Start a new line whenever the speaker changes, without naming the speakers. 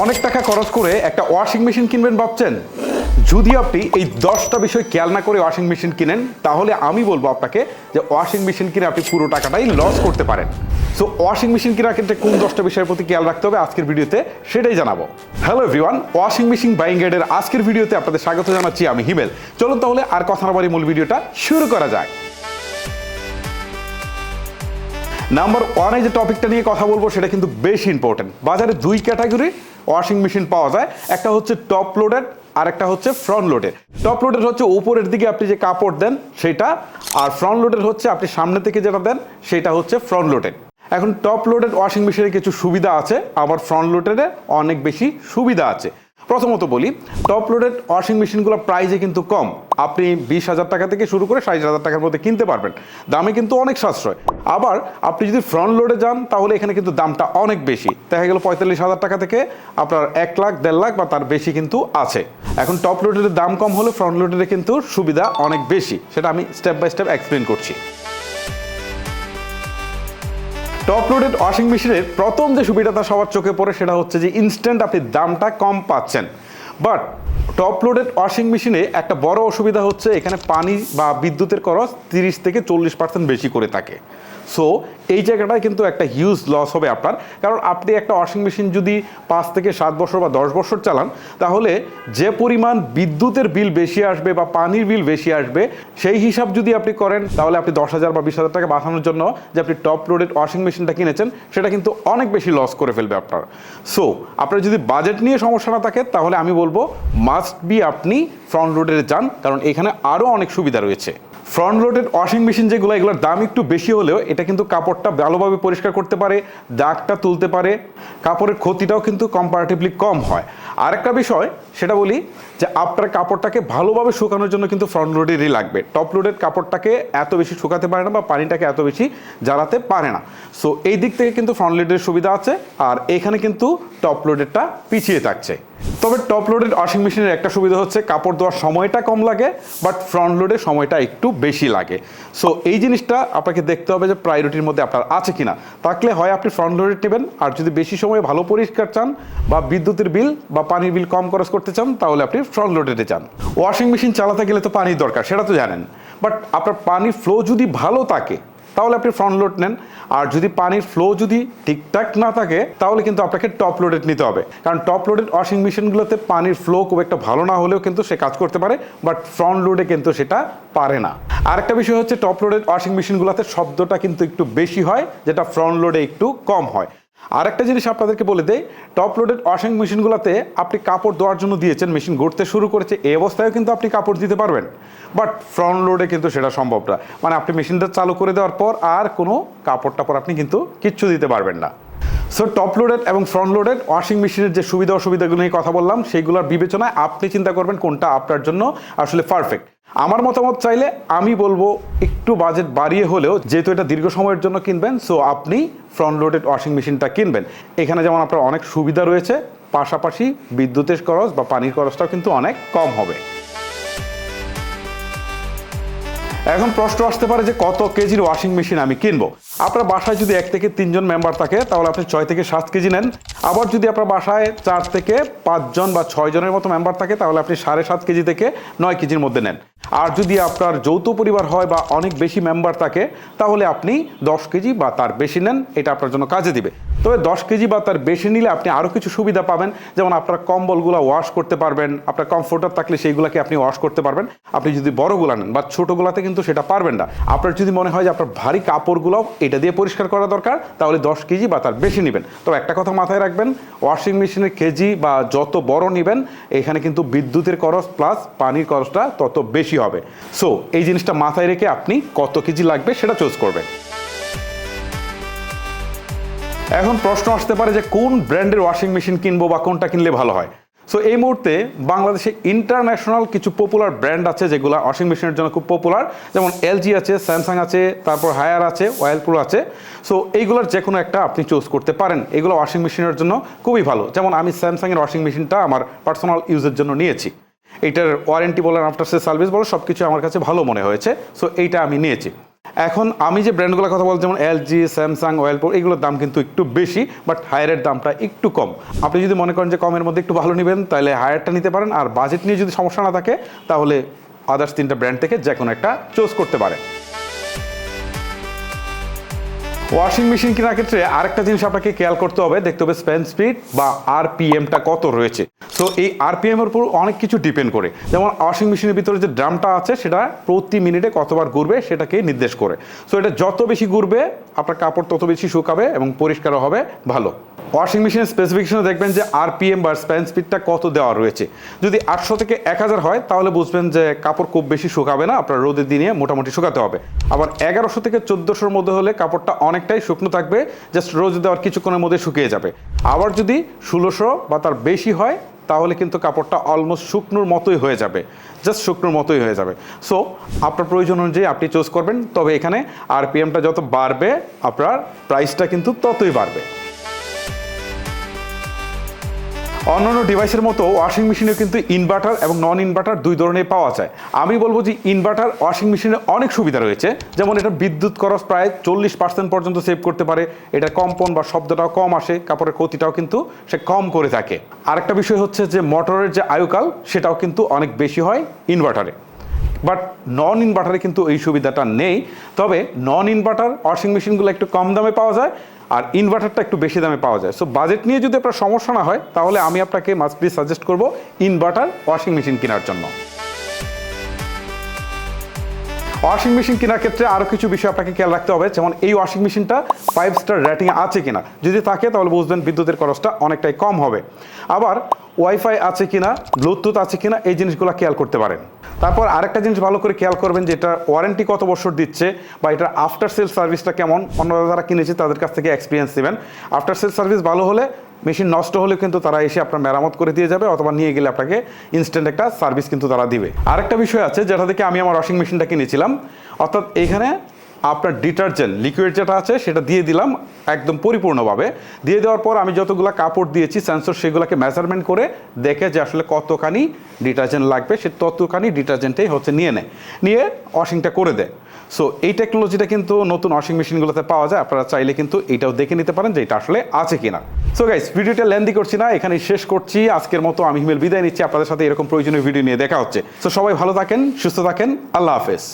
অনেক টাকা খরচ করে একটা ওয়াশিং মেশিন কিনবেন ভাবছেন? যদি আপনি এই দশটা বিষয় খেয়াল না করে ওয়াশিং মেশিন কিনেন, তাহলে আমি বলব আপনাকে যে ওয়াশিং মেশিন কিনে আপনি পুরো টাকাটাই লস করতে পারেন। সো ওয়াশিং মেশিন কেনার ক্ষেত্রে কোন দশটা বিষয়ের প্রতি খেয়াল রাখতে হবে আজকের ভিডিওতে সেটাই জানাব। Hello everyone washing machine buying গাইডের আজকের ভিডিওতে আপনাদের স্বাগত জানাচ্ছি আমি হিমেল। চলুন তাহলে আর কথা না বাড়ি মূল ভিডিওটা শুরু করা যাক। নাম্বার ওয়ানে যে টপিকটা নিয়ে কথা বলব, সেটা কিন্তু বেশ ইম্পর্টেন্ট বাজারে দুই ক্যাটাগরি ওয়াশিং মেশিন পাওয়া যায়, একটা হচ্ছে টপ লোডেড আর একটা হচ্ছে ফ্রন্ট লোডেড টপ লোডের হচ্ছে উপরের দিকে আপনি যে কাপড় দেন, সেটা, আর ফ্রন্ট লোডের হচ্ছে আপনি সামনে থেকে যেটা দেন, সেটা হচ্ছে ফ্রন্ট লোডেড এখন টপ লোডেড ওয়াশিং মেশিনে কিছু সুবিধা আছে, আবার ফ্রন্ট লোডেডে অনেক বেশি সুবিধা আছে। প্রথমত বলি টপ লোডেড ওয়াশিং মেশিনগুলো প্রাইসে কিন্তু কম। আপনি বিশ হাজার টাকা থেকে শুরু করে ষাট হাজার টাকার মধ্যে কিনতে পারবেন। দামে কিন্তু অনেক সাশ্রয়। আবার আপনি যদি ফ্রন্ট লোডে যান, তাহলে এখানে কিন্তু দামটা অনেক বেশি। দেখা গেল পঁয়তাল্লিশ হাজার টাকা থেকে আপনার এক লাখ, দেড় লাখ বা তার বেশি কিন্তু আছে। এখন টপ লোডের দাম কম হলে ফ্রন্ট লোডের কিন্তু সুবিধা অনেক বেশি। সেটা আমি স্টেপ বাই স্টেপ এক্সপ্লেন করছি। টপ লোডেড ওয়াশিং মেশিনের প্রথম যে সুবিধাটা সবার চোখে পড়ে সেটা হচ্ছে যে ইনস্ট্যান্ট আপনি দামটা কম পাচ্ছেন। বাট টপ লোডেড ওয়াশিং মেশিনে একটা বড় অসুবিধা হচ্ছে এখানে পানি বা বিদ্যুতের খরচ তিরিশ থেকে চল্লিশ পার্সেন্ট বেশি করে থাকে। সো এই জায়গাটায় কিন্তু একটা হিউজ লস হবে আপনার। কারণ আপনি একটা ওয়াশিং মেশিন যদি পাঁচ থেকে সাত বছর বা দশ বছর চালান, তাহলে যে পরিমাণ বিদ্যুতের বিল বেশি আসবে বা পানির বিল বেশি আসবে, সেই হিসাব যদি আপনি করেন, তাহলে আপনি দশ হাজার বা বিশ হাজার টাকা বাঁচানোর জন্য যে আপনি টপ লোডেড ওয়াশিং মেশিনটা কিনেছেন, সেটা কিন্তু অনেক বেশি লস করে ফেলবে আপনার। সো আপনার যদি বাজেট নিয়ে সমস্যা না থাকে, তাহলে আমি বলব মাস্ট বি আপনি ফ্রন্ট লোডের যান, কারণ এখানে আরও অনেক সুবিধা রয়েছে। ফ্রন্ট লোডেড ওয়াশিং মেশিন যেগুলো, এগুলোর দাম একটু বেশি হলেও এটা কিন্তু কাপড়টা ভালোভাবে পরিষ্কার করতে পারে, দাগটা তুলতে পারে, কাপড়ের ক্ষতিটাও কিন্তু কম্পারেটিভলি কম হয়। আরেকটা বিষয়, সেটা বলি যে আপনার কাপড়টাকে ভালোভাবে শুকানোর জন্য কিন্তু ফ্রন্ট লোডেরই লাগবে। টপ লোডেড কাপড়টাকে এত বেশি শুকাতে পারে না বা পানিটাকে এত বেশি জ্বালাতে পারে না। সো এই দিক থেকে কিন্তু ফ্রন্ট লোডের সুবিধা আছে, আর এখানে কিন্তু টপ লোডেডটা পিছিয়ে থাকছে। তবে টপ লোডেড ওয়াশিং মেশিনের একটা সুবিধা হচ্ছে কাপড় ধোয়ার সময়টা কম লাগে বাট ফ্রন্ট লোডের সময়টা একটু বেশি লাগে। সো এই জিনিসটা আপনাকে দেখতে হবে যে প্রায়োরিটির মধ্যে আপনার আছে কিনা। থাকলে হয় আপনি ফ্রন্ট লোডেড নেবেন, আর যদি বেশি সময় ভালো পরিষ্কার চান বা বিদ্যুতের বিল বা পানির বিল কম খরচ করতে চান, তাহলে আপনি ফ্রন্ট লোডেডে যান। ওয়াশিং মেশিন চালাতে গেলে তো পানির দরকার, সেটা তো জানেন। বাট আপনার পানির ফ্লো যদি ভালো থাকে তাহলে আপনি ফ্রন্ট লোড নেন। আর যদি পানির ফ্লো যদি ঠিকঠাক না থাকে, তাহলে কিন্তু আপনাকে টপ লোডেড নিতে হবে। কারণ টপ লোডেড ওয়াশিং মেশিনগুলোতে পানির ফ্লো খুব একটা ভালো না হলেও কিন্তু সে কাজ করতে পারে বাট ফ্রন্ট লোডে কিন্তু সেটা পারে না। আরেকটা বিষয় হচ্ছে টপ লোডেড ওয়াশিং মেশিনগুলোতে শব্দটা কিন্তু একটু বেশি হয়, যেটা ফ্রন্ট লোডে একটু কম হয়। আরেকটা জিনিস আপনাদেরকে বলে দেয় টপ লোডেড ওয়াশিং মেশিনগুলোতে আপনি কাপড় দেওয়ার জন্য দিয়েছেন মেশিন গড়তে শুরু করেছে, এই অবস্থায়ও কিন্তু আপনি কাপড় দিতে পারবেন। বাট ফ্রন্ট লোডে কিন্তু সেটা সম্ভব না। মানে আপনি মেশিনটা চালু করে দেওয়ার পর আর কোনো কাপড় টাপড় আপনি কিন্তু কিচ্ছু দিতে পারবেন না। সো টপ লোডেড এবং ফ্রন্ট লোডেড ওয়াশিং মেশিনের যে সুবিধা অসুবিধাগুলো নিয়ে কথা বললাম সেইগুলোর বিবেচনায় আপনি চিন্তা করবেন কোনটা আপনার জন্য আসলে পারফেক্ট আমার মতামত চাইলে আমি বলব একটু বাজেট বাড়িয়ে হলেও যেহেতু এটা দীর্ঘ সময়ের জন্য কিনবেন সো আপনি ফ্রন্ট লোডেড ওয়াশিং মেশিনটা কিনবেন। এখানে যেমন আপনার অনেক সুবিধা রয়েছে, পাশাপাশি বিদ্যুতের খরচ বা পানির খরচটাও কিন্তু অনেক কম হবে। এখন প্রশ্ন আসতে পারে যে কত কেজির ওয়াশিং মেশিন আমি কিনবো? আপনার বাসায় যদি এক থেকে তিনজন মেম্বার থাকে, তাহলে আপনি ছয় থেকে সাত কেজি নেন। আবার যদি আপনার বাসায় চার থেকে পাঁচজন বা ছয় জনের মতো মেম্বার থাকে, তাহলে আপনি সাড়ে সাত কেজি থেকে নয় কেজির মধ্যে নেন। আর যদি আপনার যৌথ পরিবার হয় বা অনেক বেশি মেম্বার থাকে, তাহলে আপনি দশ কেজি বা তার বেশি নেন, এটা আপনার জন্য কাজে দিবে। তবে দশ কেজি বা তার বেশি নিলে আপনি আরও কিছু সুবিধা পাবেন। যেমন আপনার কম্বলগুলো ওয়াশ করতে পারবেন, আপনার কমফোর্টার থাকলে সেইগুলোকে আপনি ওয়াশ করতে পারবেন। আপনি যদি বড়গুলো নেন বা ছোটোগুলাতে কিন্তু সেটা পারবেন না। আপনার যদি মনে হয় যে আপনার ভারী কাপড়গুলো এটা দিয়ে পরিষ্কার করা দরকার, তাহলে দশ কেজি বা তার বেশি নেবেন। তবে একটা কথা মাথায় রাখবেন ওয়াশিং মেশিনের কেজি বা যত বড় নেবেন, এখানে কিন্তু বিদ্যুতের খরচ প্লাস পানির খরচটা তত বেশি হবে। সো এই জিনিসটা মাথায় রেখে আপনি কত কেজি লাগবে সেটা চুজ করবেন। এখন প্রশ্ন আসতে পারে যে কোন ব্র্যান্ডের ওয়াশিং মেশিন কিনবো বা কোনটা কিনলে ভালো হয়? সো এই মুহূর্তে বাংলাদেশে ইন্টারন্যাশনাল কিছু পপুলার ব্র্যান্ড আছে যেগুলো ওয়াশিং মেশিনের জন্য খুব পপুলার যেমন এলজি আছে স্যামসাং আছে, তারপর হায়ার আছে ওয়েলপুল আছে। সো এইগুলোর যে কোনো একটা আপনি চুজ করতে পারেন। এগুলো ওয়াশিং মেশিনের জন্য খুবই ভালো। যেমন আমি স্যামসাংয়ের ওয়াশিং মেশিনটা আমার পার্সোনাল ইউজের জন্য নিয়েছি। এটার ওয়ারেন্টি বলেন আফটার সে সার্ভিস বলো সব কিছু আমার কাছে ভালো মনে হয়েছে। সো এইটা আমি নিয়েছি। এখন আমি যে ব্র্যান্ডগুলোর কথা বলছি, যেমন এলজি স্যামসাং ওয়েলপোর এগুলোর দাম কিন্তু একটু বেশি বাট হায়ারের দামটা একটু কম। আপনি যদি মনে করেন যে কমের মধ্যে একটু ভালো নেবেন, তাহলে হায়ারটা নিতে পারেন, আর বাজেট নিয়ে যদি সমস্যা না থাকে, তাহলে আদার্স তিনটা ব্র্যান্ড থেকে যে কোনো একটা চুজ করতে পারেন। ওয়াশিং মেশিন কেনার ক্ষেত্রে আরেকটা জিনিস আপনাকে খেয়াল করতে হবে, দেখতে হবে স্প্যান স্পিড বা আরপিএমটা কত রয়েছে। তো এই আরপিএম এর উপর অনেক কিছু ডিপেন্ড করে। যেমন ওয়াশিং মেশিনের ভিতরে যে ড্রামটা আছে, সেটা প্রতি মিনিটে কতবার ঘুরবে, সেটাকে নির্দেশ করে। সো এটা যত বেশি ঘুরবে, আপনার কাপড় তত বেশি শুকাবে এবং পরিষ্কারও হবে, ভালো। ওয়াশিং মেশিনের স্পেসিফিকেশনে দেখবেন যে আরপিএম বা স্প্যান স্পিডটা কত দেওয়া রয়েছে। যদি আটশো থেকে এক হাজার হয়, তাহলে বুঝবেন যে কাপড় খুব বেশি শুকাবে না, আপনার রোদের দিনে মোটামুটি শুকাতে হবে। আবার এগারোশো থেকে চোদ্দোশোর মধ্যে হলে কাপড়টা অনেকটাই শুকনো থাকবে জাস্ট রোজ দেওয়ার কিছুক্ষণের মধ্যে শুকিয়ে যাবে। আবার যদি ষোলোশো বা তার বেশি হয়, তাহলে কিন্তু কাপড়টা অলমোস্ট শুকনোর মতোই হয়ে যাবে জাস্ট শুকনোর মতোই হয়ে যাবে। সো আপনার প্রয়োজন অনুযায়ী আপনি চুজ করবেন, তবে এখানে আরপিএমটা যত বাড়বে, আপনার প্রাইসটা কিন্তু ততই বাড়বে। অন্যান্য ডিভাইসের মতো ওয়াশিং মেশিনেও কিন্তু ইনভার্টার এবং নন ইনভার্টার দুই ধরনের পাওয়া যায়। আমি বলব যে ইনভার্টার ওয়াশিং মেশিনে অনেক সুবিধা রয়েছে। যেমন এটা বিদ্যুৎ খরচ প্রায় চল্লিশ পার্সেন্ট পর্যন্ত সেভ করতে পারে। এটা কম্পন বা শব্দটাও কম আসে, কাপড়ের ক্ষতিটাও কিন্তু সে কম করে থাকে। আরেকটা বিষয় হচ্ছে যে মোটরের যে আয়ুকাল, সেটাও কিন্তু অনেক বেশি হয় ইনভার্টারে বাট নন ইনভার্টারে কিন্তু এই সুবিধাটা নেই। তবে নন ইনভার্টার ওয়াশিং মেশিনগুলো একটু কম দামে পাওয়া যায় আর ইনভার্টারটা একটু বেশি দামে পাওয়া যায়। সো বাজেট নিয়ে যদি আপনার সমস্যা না হয়, তাহলে আমি আপনাকে মাস্ট বি সাজেস্ট করব ইনভার্টার ওয়াশিং মেশিন কেনার জন্য। ওয়াশিং মেশিন কেনার ক্ষেত্রে আরও কিছু বিষয় আপনাকে খেয়াল রাখতে হবে, যেমন এই ওয়াশিং মেশিনটা ফাইভ স্টার রেটিং আছে কিনা। যদি থাকে, তাহলে বুঝবেন বিদ্যুতের খরচটা অনেকটাই কম হবে। আবার ওয়াইফাই আছে কিনা ব্লুটুথ আছে কিনা, এই জিনিসগুলো খেয়াল করতে পারেন। তারপর আরেকটা জিনিস ভালো করে খেয়াল করবেন যে এটা ওয়ারেন্টি কত বছর দিচ্ছে, বা এটা আফটার সেল সার্ভিসটা কেমন অন্যরা যারা কিনেছে তাদের কাছ থেকে এক্সপিরিয়েন্স নেবেন। আফটার সেল সার্ভিস ভালো হলে মেশিন নষ্ট হলে কিন্তু তারা এসে আপনার মেরামত করে দিয়ে যাবে, অথবা নিয়ে গেলে আপনাকে ইনস্ট্যান্ট একটা সার্ভিস কিন্তু তারা দিবে। আরেকটা বিষয় আছে যেটা থেকে আমি আমার ওয়াশিং মেশিনটা কিনেছিলাম, অর্থাৎ এখানে আপনার ডিটারজেন্ট লিকুইড যেটা আছে সেটা দিয়ে দিলাম একদম পরিপূর্ণভাবে। দিয়ে দেওয়ার পর আমি যতগুলো কাপড় দিয়েছি সেন্সর সেগুলোকে মেজারমেন্ট করে দেখে যে আসলে কতখানি ডিটারজেন্ট লাগবে, সে ততখানি ডিটারজেন্টেই হচ্ছে নিয়ে নেয়। নিয়ে ওয়াশিংটা করে দেয়। সো এই টেকনোলজিটা কিন্তু নতুন ওয়াশিং মেশিনগুলোতে পাওয়া যায়। আপনারা চাইলে কিন্তু এটাও দেখে নিতে পারেন যে এটা আসলে আছে কিনা। সো গাইস ভিডিওটা লেন্দি করছি না এখানে শেষ করছি। আজকের মতো আমি হিমেল বিদায় নিচ্ছি। আপনাদের সাথে এরকম প্রয়োজনীয় ভিডিও নিয়ে দেখা হচ্ছে। সো সবাই ভালো থাকেন, সুস্থ থাকেন। আল্লাহ হাফেজ।